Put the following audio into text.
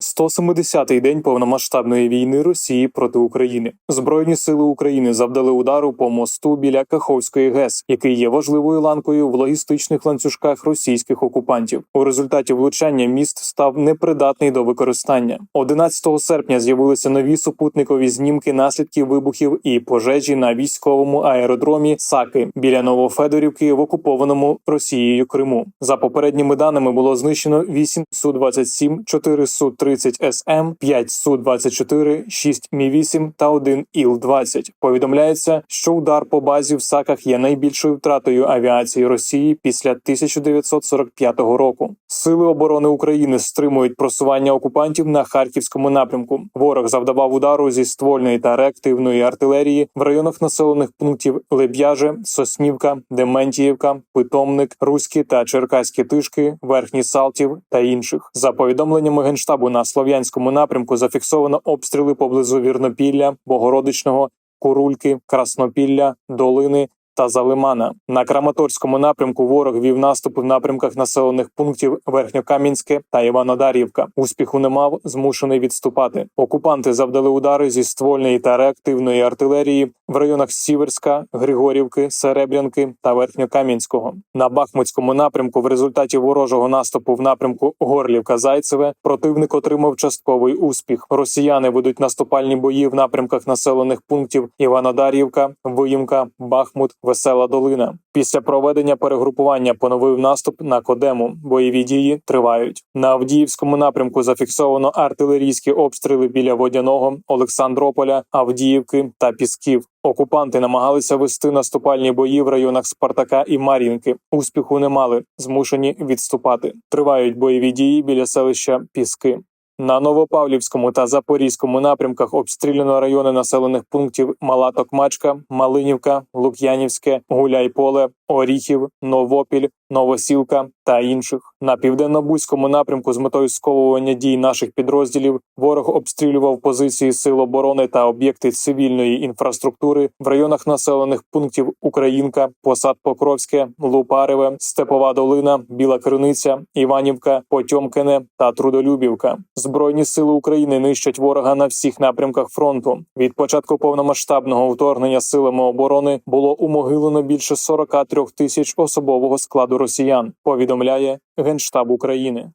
170-й день повномасштабної війни Росії проти України. Збройні сили України завдали удару по мосту біля Каховської ГЕС, який є важливою ланкою в логістичних ланцюжках російських окупантів. У результаті влучання міст став непридатний до використання. 11 серпня з'явилися нові супутникові знімки наслідків вибухів і пожежі на військовому аеродромі Саки біля Новофедорівки в окупованому Росією Криму. За попередніми даними було знищено 8 Су-27, 4 Су-30 СМ, 5 Су-24, 6 Мі-8 та 1 Іл-20. Повідомляється, що удар по базі в Саках є найбільшою втратою авіації Росії після 1945 року. Сили оборони України стримують просування окупантів на харківському напрямку. Ворог завдавав удару зі ствольної та реактивної артилерії в районах населених пунктів Леб'яже, Соснівка, Дементіївка, Питомник, Руські та Черкаські Тишки, Верхній Салтів та інших. За повідомленнями генштабу на слов'янському напрямку зафіксовано обстріли поблизу Вірнопілля, Богородичного, Курульки, Краснопілля, Долини. Та Залимана на Краматорському напрямку ворог вів наступи в напрямках населених пунктів Верхньокам'янське та Іванодарівка. Успіху не мав, змушений відступати. Окупанти завдали удари зі ствольної та реактивної артилерії в районах Сіверська, Григорівки, Серебрянки та Верхньокам'янського. На Бахмутському напрямку в результаті ворожого наступу в напрямку Горлівка-Зайцеве противник отримав частковий успіх. Росіяни ведуть наступальні бої в напрямках населених пунктів Іванодарівка, Виїмка, Бахмут, Весела Долина. Після проведення перегрупування поновив наступ на Кодему. Бойові дії тривають. На Авдіївському напрямку зафіксовано артилерійські обстріли біля Водяного, Олександрополя, Авдіївки та Пісків. Окупанти намагалися вести наступальні бої в районах Спартака і Мар'їнки. Успіху не мали, змушені відступати. Тривають бойові дії біля селища Піски. На Новопавлівському та Запорізькому напрямках обстріляно райони населених пунктів Мала Токмачка, Малинівка, Лук'янівське, Гуляйполе, Оріхів, Новопіль, Новосілка та інших. На південно-бузькому напрямку з метою сковування дій наших підрозділів ворог обстрілював позиції сил оборони та об'єкти цивільної інфраструктури в районах населених пунктів Українка, Посад Покровське, Лупареве, Степова Долина, Біла Криниця, Іванівка, Потьомкине та Трудолюбівка. Збройні сили України нищать ворога на всіх напрямках фронту. Від початку повномасштабного вторгнення силами оборони було умогилено більше 43 тисяч особового складу росіян. Повідомляє Генштаб України.